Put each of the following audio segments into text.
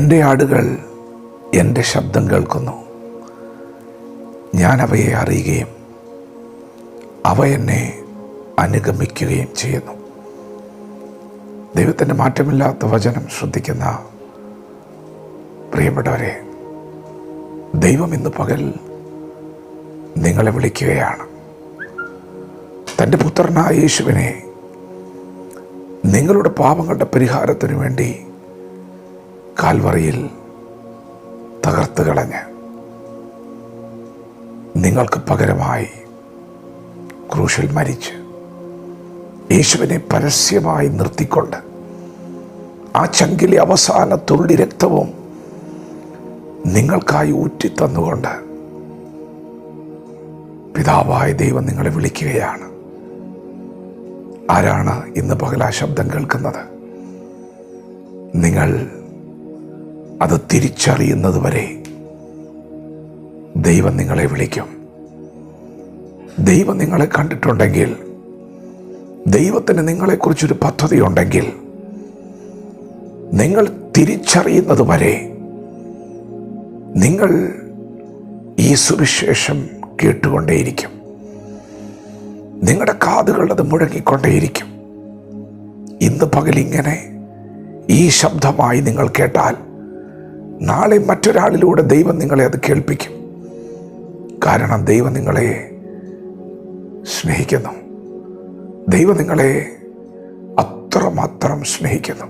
എന്റെ ആടുകൾ എന്റെ ശബ്ദം കേൾക്കുന്നു. ഞാൻ അവയെ അറിയുകയും അവ എന്നെ അനുഗമിക്കുകയും ചെയ്യുന്നു. ദൈവത്തിന്റെ മാറ്റമില്ലാത്ത വചനം ശ്രദ്ധിക്കുന്ന പ്രിയപ്പെട്ടവരെ ദൈവം ഇന്ന് പകൽ നിങ്ങളെ വിളിക്കുകയാണ്. തന്റെ പുത്രനായ യേശുവിനെ നിങ്ങളുടെ പാപങ്ങളുടെ പരിഹാരത്തിനു വേണ്ടി കാൽവറിയിൽ തകർത്ത് കളഞ്ഞ് നിങ്ങൾക്ക് പകരമായി ക്രൂശിൽ മരിച്ച് യേശുവിനെ പരസ്യമായി നിർത്തിക്കൊണ്ട് ആ ചങ്കിലെ അവസാന തുള്ളി രക്തവും നിങ്ങൾക്കായി ഊറ്റിത്തന്നുകൊണ്ട് പിതാവായ ദൈവം നിങ്ങളെ വിളിക്കുകയാണ്. ആരാണ് ഇന്ന് പകലാ ശബ്ദം കേൾക്കുന്നത്? നിങ്ങൾ അത് തിരിച്ചറിയുന്നത് വരെ ദൈവം നിങ്ങളെ വിളിക്കും. ദൈവം നിങ്ങളെ കണ്ടിട്ടുണ്ടെങ്കിൽ ദൈവത്തിന് നിങ്ങളെക്കുറിച്ചൊരു പദ്ധതി ഉണ്ടെങ്കിൽ നിങ്ങൾ തിരിച്ചറിയുന്നത് വരെ നിങ്ങൾ ഈ സുവിശേഷം കേട്ടുകൊണ്ടേയിരിക്കും. നിങ്ങളുടെ കാതുകൾ അത് മുഴങ്ങിക്കൊണ്ടേയിരിക്കും. ഇന്ന് പകലിങ്ങനെ ഈ ശബ്ദമായി നിങ്ങൾ കേട്ടാൽ നാളെ മറ്റൊരാളിലൂടെ ദൈവം നിങ്ങളെ അത് കേൾപ്പിക്കും. കാരണം ദൈവം നിങ്ങളെ സ്നേഹിക്കുന്നു. ദൈവം നിങ്ങളെ അത്രമാത്രം സ്നേഹിക്കുന്നു.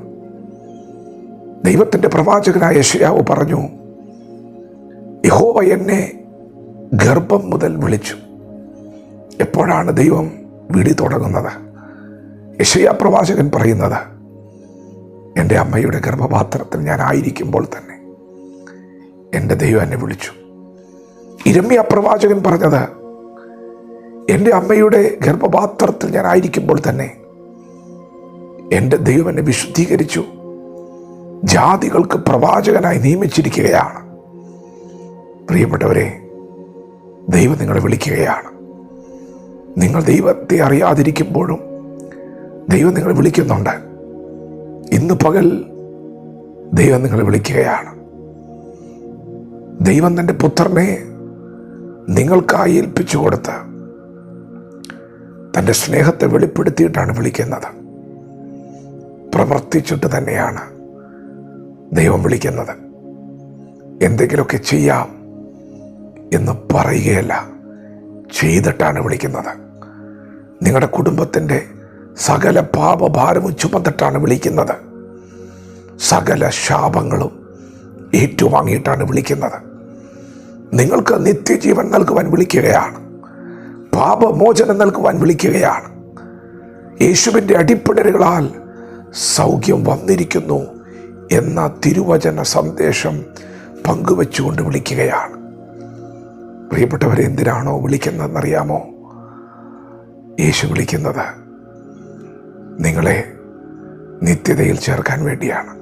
ദൈവത്തിന്റെ പ്രവാചകനായ യശയാവ് പറഞ്ഞു യഹോവ എന്നെ ഗർഭം മുതൽ വിളിച്ചു. എപ്പോഴാണ് ദൈവം വിളി തുടങ്ങുന്നത്? യശയ പ്രവാചകൻ പറയുന്നത് എന്റെ അമ്മയുടെ ഗർഭപാത്രത്തിൽ ഞാൻ ആയിരിക്കുമ്പോൾ തന്നെ. എന്റെ ദൈവം എന്നെ വിളിച്ചു. ഇരമ്യ പ്രവാചകൻ പറഞ്ഞത് എന്റെ അമ്മയുടെ ഗർഭപാത്രത്തിൽ ഞാൻ ആയിരിക്കുമ്പോൾ തന്നെ എന്റെ ദൈവം എന്നെ വിശുദ്ധീകരിച്ചു. ജാതികൾക്ക് പ്രവാചകനായി നിയമിച്ചിരിക്കുകയാണ്. പ്രിയപ്പെട്ടവരെ ദൈവം നിങ്ങളെ വിളിക്കുകയാണ്. നിങ്ങൾ ദൈവത്തെ അറിയാതിരിക്കുമ്പോഴും ദൈവം നിങ്ങളെ വിളിക്കുന്നുണ്ട്. ഇന്ന് പകൽ ദൈവം നിങ്ങളെ വിളിക്കുകയാണ്. ദൈവം തന്റെ പുത്രനെ നിങ്ങൾക്കായി ഏൽപ്പിച്ചു കൊടുത്ത് തന്റെ സ്നേഹത്തെ വെളിപ്പെടുത്തിയിട്ടാണ് വിളിക്കുന്നത്. പ്രവർത്തിച്ചിട്ട് തന്നെയാണ് ദൈവം വിളിക്കുന്നത്. എന്തെങ്കിലുമൊക്കെ ചെയ്യാം എന്ന് പറയുകയല്ല ചെയ്തിട്ടാണ് വിളിക്കുന്നത്. നിങ്ങളുടെ കുടുംബത്തിന്റെ സകല പാപഭാരവും ചുമന്നിട്ടാണ് വിളിക്കുന്നത്. സകല ശാപങ്ങളും ഏറ്റുവാങ്ങിയിട്ടാണ് വിളിക്കുന്നത്. നിങ്ങൾക്ക് നിത്യജീവൻ നൽകുവാൻ വിളിക്കുകയാണ്. പാപമോചനം നൽകുവാൻ വിളിക്കുകയാണ്. യേശുവിന്റെ അടിപ്പിടലുകളാൽ സൗഖ്യം വന്നിരിക്കുന്നു എന്ന തിരുവചന സന്ദേശം പങ്കുവെച്ചുകൊണ്ട് വിളിക്കുകയാണ്. പ്രിയപ്പെട്ടവരെ എന്തിനാണോ വിളിക്കുന്നതെന്നറിയാമോ? യേശു വിളിക്കുന്നത് നിങ്ങളെ നിത്യതയിൽ ചേർക്കാൻ വേണ്ടിയാണ്.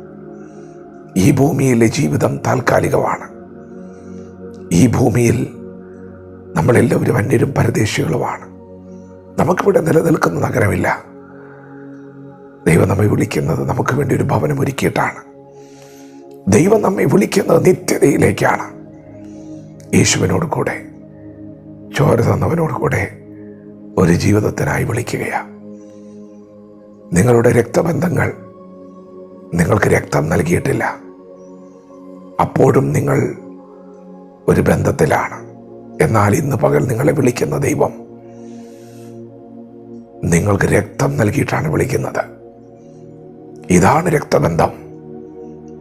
ഈ ഭൂമിയിലെ ജീവിതം താൽക്കാലികമാണ്. ഈ ഭൂമിയിൽ നമ്മളെല്ലാവരും അന്യരും പരദേശികളുമാണ്. നമുക്കിവിടെ നിലനിൽക്കുന്ന നഗരമില്ല. ദൈവം നമ്മെ വിളിക്കുന്നത് നമുക്ക് വേണ്ടി ഒരു ഭവനം ഒരുക്കിയിട്ടാണ്. ദൈവം നമ്മെ വിളിക്കുന്നത് നിത്യതയിലേക്കാണ്. യേശുവിനോട് കൂടെ ചോര തന്നവനോട് കൂടെ ഒരു ജീവിതത്തിനായി വിളിക്കുകയാണ് നിങ്ങളുടെ രക്തബന്ധങ്ങൾ നിങ്ങൾക്ക് രക്തം നൽകിയിട്ടില്ല. അപ്പോഴും നിങ്ങൾ ഒരു ബന്ധത്തിലാണ്. എന്നാൽ ഇന്ന് പകൽ നിങ്ങളെ വിളിക്കുന്ന ദൈവം നിങ്ങൾക്ക് രക്തം നൽകിയിട്ടാണ് വിളിക്കുന്നത്. ഇതാണ് രക്തബന്ധം.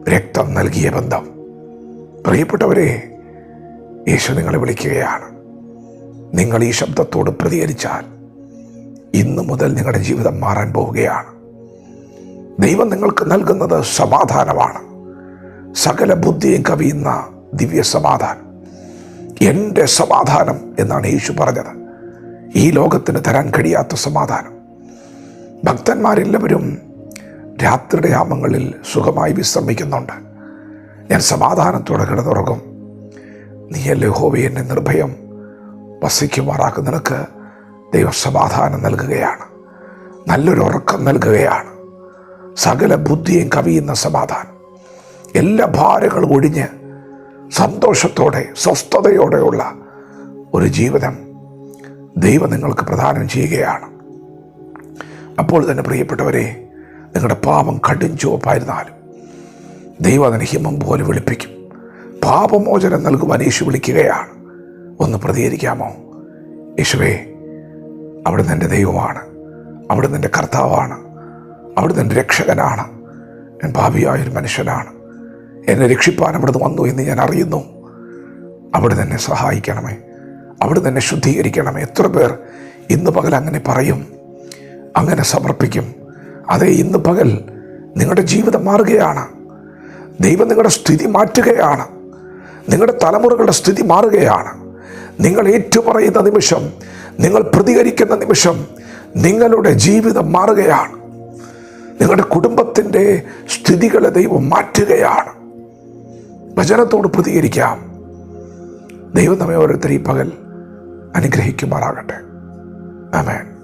രക്തം നൽകിയ ബന്ധം. പ്രിയപ്പെട്ടവരെ യേശു നിങ്ങളെ വിളിക്കുകയാണ്. നിങ്ങൾ ഈ ശബ്ദത്തോട് പ്രതികരിച്ചാൽ ഇന്നു മുതൽ നിങ്ങളുടെ ജീവിതം മാറാൻ പോവുകയാണ്. ദൈവം നിങ്ങൾക്ക് നൽകുന്നത് സമാധാനമാണ്. സകല ബുദ്ധിയും കവിയുന്ന ദിവ്യ സമാധാനം എന്റെ സമാധാനം എന്നാണ് യേശു പറഞ്ഞത്. ഈ ലോകത്തിന് തരാൻ കഴിയാത്ത സമാധാനം. ഭക്തന്മാരെല്ലാവരും രാത്രിയുടെ ആമങ്ങളിൽ സുഖമായി വിശ്രമിക്കുന്നുണ്ട്. ഞാൻ സമാധാനത്തോടെ കിടന്നുറങ്ങും. നീയല്ലേ ഹോവി എന്നെ നിർഭയം വസിക്കുമാറാക്കും. നിനക്ക് ദൈവം സമാധാനം നൽകുകയാണ്. നല്ലൊരു ഉറക്കം നൽകുകയാണ്. സകല ബുദ്ധിയും കവിയുന്ന സമാധാനം. എല്ലാ ഭാരങ്ങളും ഒഴിഞ്ഞ് സന്തോഷത്തോടെ സ്വസ്ഥതയോടെയുള്ള ഒരു ജീവിതം ദൈവം നിങ്ങൾക്ക് പ്രദാനം ചെയ്യുകയാണ്. അപ്പോൾ തന്നെ പ്രിയപ്പെട്ടവരെ നിങ്ങളുടെ പാപം കടും ചുവപ്പായിരുന്നാലും ദൈവം അതിനെ ഹിമം പോലെ വിളിപ്പിക്കും. പാപമോചനം നൽകുവാൻ യേശു വിളിക്കുകയാണ്. ഒന്ന് പ്രതികരിക്കാമോ? യേശുവേ അവിടുന്ന് എന്റെ ദൈവമാണ്. അവിടുന്ന് എന്റെ കർത്താവാണ്. അവിടുന്ന് എന്റെ രക്ഷകനാണ്. ഞാൻ ഭാവിയായൊരു മനുഷ്യനാണ്. എന്നെ രക്ഷിപ്പാൻ അവിടുന്ന് വന്നു എന്ന് ഞാൻ അറിയുന്നു. അവിടുന്ന് തന്നെ സഹായിക്കണമേ. അവിടുന്ന് തന്നെ ശുദ്ധീകരിക്കണമേ. എത്ര പേർ ഇന്ന് പകൽ അങ്ങനെ പറയും അങ്ങനെ സമർപ്പിക്കും. അതേ ഇന്ന് പകൽ നിങ്ങളുടെ ജീവിതം മാറുകയാണ്. ദൈവം നിങ്ങളുടെ സ്ഥിതി മാറ്റുകയാണ്. നിങ്ങളുടെ തലമുറകളുടെ സ്ഥിതി മാറുകയാണ്. നിങ്ങൾ ഏറ്റുപറയുന്ന നിമിഷം നിങ്ങൾ പ്രതികരിക്കുന്ന നിമിഷം നിങ്ങളുടെ ജീവിതം മാറുകയാണ്. നിങ്ങളുടെ കുടുംബത്തിന്റെ സ്ഥിതികളെ ദൈവം മാറ്റുകയാണ്. വചനത്തോട് പ്രതികരിക്കാം. ദൈവം നമ്മെ ഈ പകൽ അനുഗ്രഹിക്കുമാറാകട്ടെ. ആമേൻ.